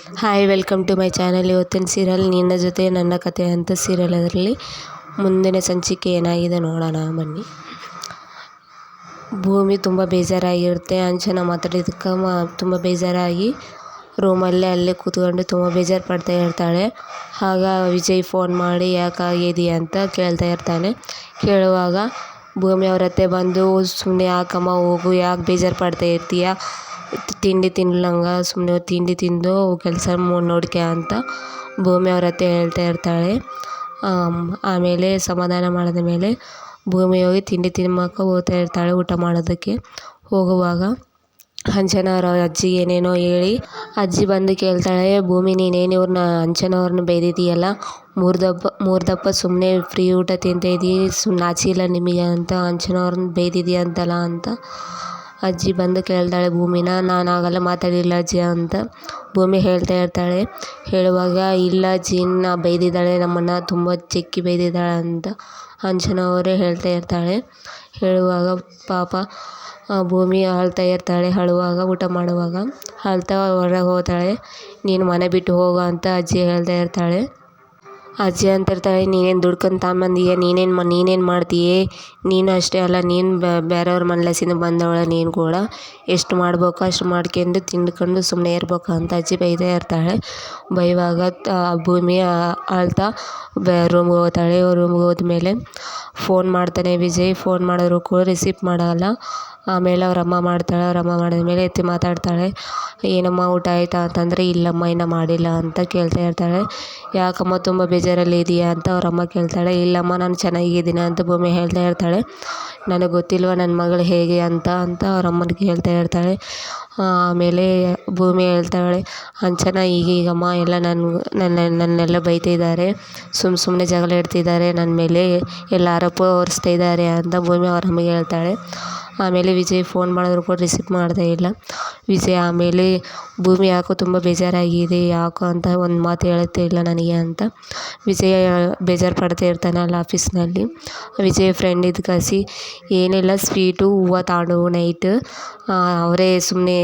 Hi welcome to my channel ಇವತ್ತಿನ serial ನಿನ್ನ ಜೊತೆ ನನ್ನ ಕತೆ ಅಂತ ಸೀರಿಯಲ್ ಅದರಲ್ಲಿ ಮುಂದಿನ ಸಂಚಿಕೆ ಏನಾಗಿದೆ ನೋಡೋಣ, ಬನ್ನಿ. ಭೂಮಿ ತುಂಬ ಬೇಜಾರಾಗಿರುತ್ತೆ ಅಂಚನ ಮಾತಾಡಿದ್ದಕ್ಕೆ ಮ, ತುಂಬ ಬೇಜಾರಾಗಿ ರೂಮಲ್ಲೇ ಅಲ್ಲೇ ಕೂತ್ಕೊಂಡು ತುಂಬ ಬೇಜಾರು ಪಡ್ತಾ ಇರ್ತಾಳೆ. ಆಗ ವಿಜಯ್ ಫೋನ್ ಮಾಡಿ ಯಾಕಾಗಿದೆಯಾ ಅಂತ ಕೇಳ್ತಾ ಇರ್ತಾನೆ. ಕೇಳುವಾಗ, ಭೂಮಿ ಅವ್ರ ಹತ್ತೆ ಬಂದು ಸುಮ್ಮನೆ ಯಾಕಮ್ಮ ಹೋಗು, ಯಾಕೆ ಬೇಜಾರು ಪಡ್ತಾ ಇರ್ತೀಯ? ತಿಂಡಿ ತಿನ್ಲಂಗ ಸುಮ್ಮನೆ ತಿಂಡಿ ತಿಂದು ಕೆಲಸ ನೋಡ್ಕೋ ಅಂತ ಭೂಮಿ ಅವ್ರ ಹತ್ರ ಹೇಳ್ತಾ ಇರ್ತಾಳೆ. ಆಮೇಲೆ ಸಮಾಧಾನ ಮಾಡಿದ ಮೇಲೆ ಭೂಮಿ ಹೋಗಿ ತಿಂಡಿ ತಿನ್ನೋಕೆ ಹೋಗ್ತಾ ಇರ್ತಾಳೆ ಊಟ ಮಾಡೋದಕ್ಕೆ. ಹೋಗುವಾಗ ಅಂಜನ ಅಜ್ಜಿ ಏನೇನೋ ಹೇಳಿ, ಅಜ್ಜಿ ಬಂದು ಕೇಳ್ತಾಳೆ, ಭೂಮಿ ನೀನೇನು ಇವ್ರನ್ನ ಅಂಜನವ್ರನ್ನ ಬೈದಿದೀಯಲ್ಲ ಮೂರು ದಪ್ಪ ಮೂರು ದಪ್ಪ ಸುಮ್ಮನೆ ಫ್ರೀ ಊಟ ತಿಂತಾ ಇದ್ದೀವಿ ಸುಮ್ಮನೆ ನಾಚಿಲ್ಲ ನಿಮಗೆ ಅಂತ ಅಂಜನವ್ರನ್ನ ಬೈದಿದೀಯ ಅಂತಲ್ಲ ಅಂತ. ಅಜ್ಜಿ ಬಂದು ಕೇಳ್ತಾಳೆ ಭೂಮಿನ ನಾನು ಆಗಲ್ಲ ಮಾತಾಡಿಲ್ಲ ಅಜ್ಜಿ ಅಂತ. ಭೂಮಿ ಹೇಳ್ತಾ ಇರ್ತಾಳೆ. ಹೇಳುವಾಗ, ಇಲ್ಲ ಅಜ್ಜಿ ನಾ ಬೈದಿದ್ದಾಳೆ ನಮ್ಮನ್ನು ತುಂಬ ಚೆಕ್ಕಿ ಬೈದಿದ್ದಾಳೆ ಅಂತ ಅಂಜನಾ ಅವರೇ ಹೇಳ್ತಾ ಇರ್ತಾಳೆ. ಹೇಳುವಾಗ, ಪಾಪ ಭೂಮಿ ಅಳ್ತಾ ಇರ್ತಾಳೆ. ಅಳುವಾಗ, ಊಟ ಮಾಡುವಾಗ ಅಳ್ತಾ ಹೊರಗೆ ಹೋಗ್ತಾಳೆ. ನೀನು ಮನೆ ಬಿಟ್ಟು ಹೋಗು ಅಂತ ಅಜ್ಜಿ ಹೇಳ್ತಾ ಇರ್ತಾಳೆ. ಅಜ್ಜಿ ಅಂತಿರ್ತಾಳೆ, ನೀನೇನು ದುಡ್ಕೊಂಡು ತಗೊಂಬಂದೀಯ? ನೀನೇನು ನೀನೇನು ಮಾಡ್ತೀಯೇ? ನೀನು ಅಷ್ಟೇ ಅಲ್ಲ, ನೀನು ಬೇರೆಯವ್ರ ಮನೆಲೆಸಿಂದ ಬಂದವಳ ನೀನು ಕೂಡ. ಎಷ್ಟು ಮಾಡ್ಬೇಕು ಅಷ್ಟು ಮಾಡ್ಕೊಂಡು ತಿಂದ್ಕೊಂಡು ಸುಮ್ಮನೆ ಇರ್ಬೇಕು ಅಂತ ಅಜ್ಜಿ ಬೈದೇ ಇರ್ತಾಳೆ. ಬೈವಾಗ ಭೂಮಿ ಅಳ್ತಾ ಬೇ ರೂಮ್ಗೆ ಹೋಗ್ತಾಳೆ. ರೂಮ್ಗೆ ಹೋದ್ಮೇಲೆ ಫೋನ್ ಮಾಡ್ತಾನೆ ವಿಜಯ್. ಫೋನ್ ಮಾಡಿದ್ರು ಕೂಡ ರಿಸೀವ್ ಮಾಡೋಲ್ಲ. ಆಮೇಲೆ ಅವ್ರ ಅಮ್ಮ ಮಾಡ್ತಾಳೆ, ಅವ್ರ ಅಮ್ಮ ಮಾಡಿದ್ಮೇಲೆ ಎತ್ತಿ ಮಾತಾಡ್ತಾಳೆ. ಏನಮ್ಮ ಊಟ ಆಯಿತಾ ಅಂತಂದರೆ, ಇಲ್ಲಮ್ಮ, ಇನ್ನೂ ಮಾಡಿಲ್ಲ ಅಂತ ಕೇಳ್ತಾ ಇರ್ತಾಳೆ. ಯಾಕಮ್ಮ, ತುಂಬ ಬೇಜಾರಲ್ಲಿ ಇದೆಯಾ ಅಂತ ಅವ್ರ ಅಮ್ಮ ಕೇಳ್ತಾಳೆ. ಇಲ್ಲಮ್ಮ, ನಾನು ಚೆನ್ನಾಗಿದ್ದೀನಿ ಅಂತ ಭೂಮಿ ಹೇಳ್ತಾ ಇರ್ತಾಳೆ. ನನಗೆ ಗೊತ್ತಿಲ್ವ ನನ್ನ ಮಗಳು ಹೇಗೆ ಅಂತ ಅಂತ ಅವ್ರ ಅಮ್ಮನಿಗೆ ಹೇಳ್ತಾ ಇರ್ತಾಳೆ. ಆಮೇಲೆ ಭೂಮಿ ಹೇಳ್ತಾಳೆ ಅಂಚನ ಈಗೀಗಮ್ಮ ಎಲ್ಲ ನನ್ನ ನನ್ನ ನನ್ನೆಲ್ಲ ಬೈತಿದ್ದಾರೆ. ಸುಮ್ಮ ಸುಮ್ಮನೆ ಜಗಳ ಇಡ್ತಿದ್ದಾರೆ. ನನ್ನ ಮೇಲೆ ಎಲ್ಲ ಆರೋಪ ಹೊರಿಸ್ತಾ ಇದ್ದಾರೆ ಅಂತ ಭೂಮಿ ಅವ್ರ ಅಮ್ಮಗೆ ಹೇಳ್ತಾಳೆ. ಆಮೇಲೆ ವಿಜಯ್ ಫೋನ್ ಮಾಡಿದ್ರು ಕೂಡ ರಿಸೀವ್ ಮಾಡ್ತಾ ಇಲ್ಲ. ವಿಜಯ್ ಆಮೇಲೆ, ಭೂಮಿ ಯಾಕೋ ತುಂಬ ಬೇಜಾರಾಗಿದೆ, ಯಾಕೋ ಅಂತ ಒಂದು ಮಾತು ಹೇಳುತ್ತೇ ಇಲ್ಲ ನನಗೆ ಅಂತ. ವಿಜಯ್ ಬೇಜಾರು ಪಡ್ತಾ ಇರ್ತಾನೆ ಅಲ್ಲಿ ಆಫೀಸ್ನಲ್ಲಿ ವಿಜಯ್ ಫ್ರೆಂಡ್ ಕಸಿ ಏನಿಲ್ಲ, ಸ್ವೀಟು, ಹೂವು ತಗೊಂಡು ನೈಟ್ ಅವರೇ ಸುಮ್ಮನೆ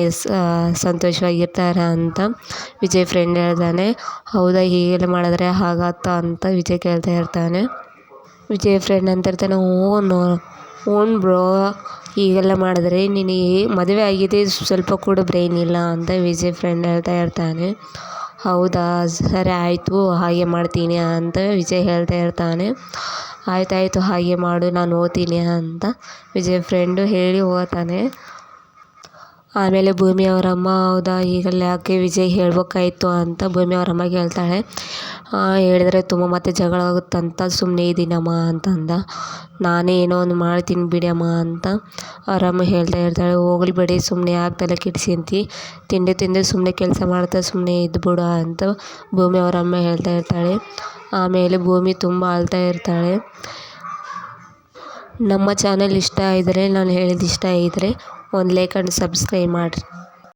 ಸಂತೋಷವಾಗಿರ್ತಾರೆ ಅಂತ ವಿಜಯ್ ಫ್ರೆಂಡ್ ಹೇಳ್ತಾನೆ ಹೌದಾ, ಹೀಗೆಲ್ಲ ಮಾಡಿದ್ರೆ ಹಾಗಾತ ಅಂತ ವಿಜಯ್ ಕೇಳ್ತಾ ಇರ್ತಾನೆ. ವಿಜಯ್ ಫ್ರೆಂಡ್ ಅಂತಿರ್ತಾನೆ, ಓ, ನೋ ಹ್ಞೂ ಬ್ರೋ ಹೀಗೆಲ್ಲ ಮಾಡಿದ್ರೆ ನಿನಗೆ ಮದುವೆ ಆಗಿದೆ, ಸ್ವಲ್ಪ ಕೂಡ ಬ್ರೈನ್ ಇಲ್ಲ ಅಂತ ವಿಜಯ್ ಫ್ರೆಂಡ್ ಹೇಳ್ತಾ ಇರ್ತಾನೆ. ಹೌದಾ? ಸರಿ ಆಯಿತು, ಹಾಗೆ ಮಾಡ್ತೀನಿ ಅಂತ ವಿಜಯ್ ಹೇಳ್ತಾ ಇರ್ತಾನೆ. ಆಯ್ತಾಯಿತು, ಹಾಗೆ ಮಾಡು, ನಾನು ಓದ್ತೀನಿ ಅಂತ ವಿಜಯ್ ಫ್ರೆಂಡು ಹೇಳಿ ಹೋಗ್ತಾನೆ ಆಮೇಲೆ ಭೂಮಿ ಅವ್ರ ಅಮ್ಮ ಹೌದಾ ಹೀಗೆಲ್ಲ ಯಾಕೆ ವಿಜಯ್ ಹೇಳ್ಬೇಕಾಯ್ತು ಅಂತ ಭೂಮಿ ಅವ್ರ ಅಮ್ಮಗೆ ಹೇಳ್ತಾಳೆ ಹೇಳಿದ್ರೆ ತುಂಬ ಮತ್ತೆ ಜಗಳ ಆಗುತ್ತಂತ ಸುಮ್ಮನೆ ಇದ್ದೀನಮ್ಮ ಅಂತಂದ. ನಾನೇ ಏನೋ ಒಂದು ಮಾಡ್ತೀನಿ ಬಿಡಮ್ಮ ಅಂತ ಅವ್ರ ಹೇಳ್ತಾ ಇರ್ತಾಳೆ ಹೋಗ್ಲಿ ಬಿಡಿ ಸುಮ್ಮನೆ ಯಾಕೆ ತಲೆ ಕೆಡಿಸಿಂತಿ ತಿಂಡಿ ತಿಂದು ಸುಮ್ಮನೆ ಕೆಲಸ ಮಾಡ್ತಾ ಸುಮ್ಮನೆ ಇದ್ಬಿಡು ಅಂತ ಭೂಮಿ ಅವ್ರ ಹೇಳ್ತಾ ಇರ್ತಾಳೆ ಆಮೇಲೆ ಭೂಮಿ ತುಂಬ ಅಳ್ತಾ ಇರ್ತಾಳೆ. ನಮ್ಮ ಚಾನಲ್ ಇಷ್ಟ ಇದ್ದರೆ ನಾನು ಹೇಳಿದ್ದು ಇಷ್ಟ ಇದ್ದರೆ ಒಂದು ಲೈಕ್ ಆ್ಯಂಡ್ ಸಬ್ಸ್ಕ್ರೈಬ್ ಮಾಡಿರಿ.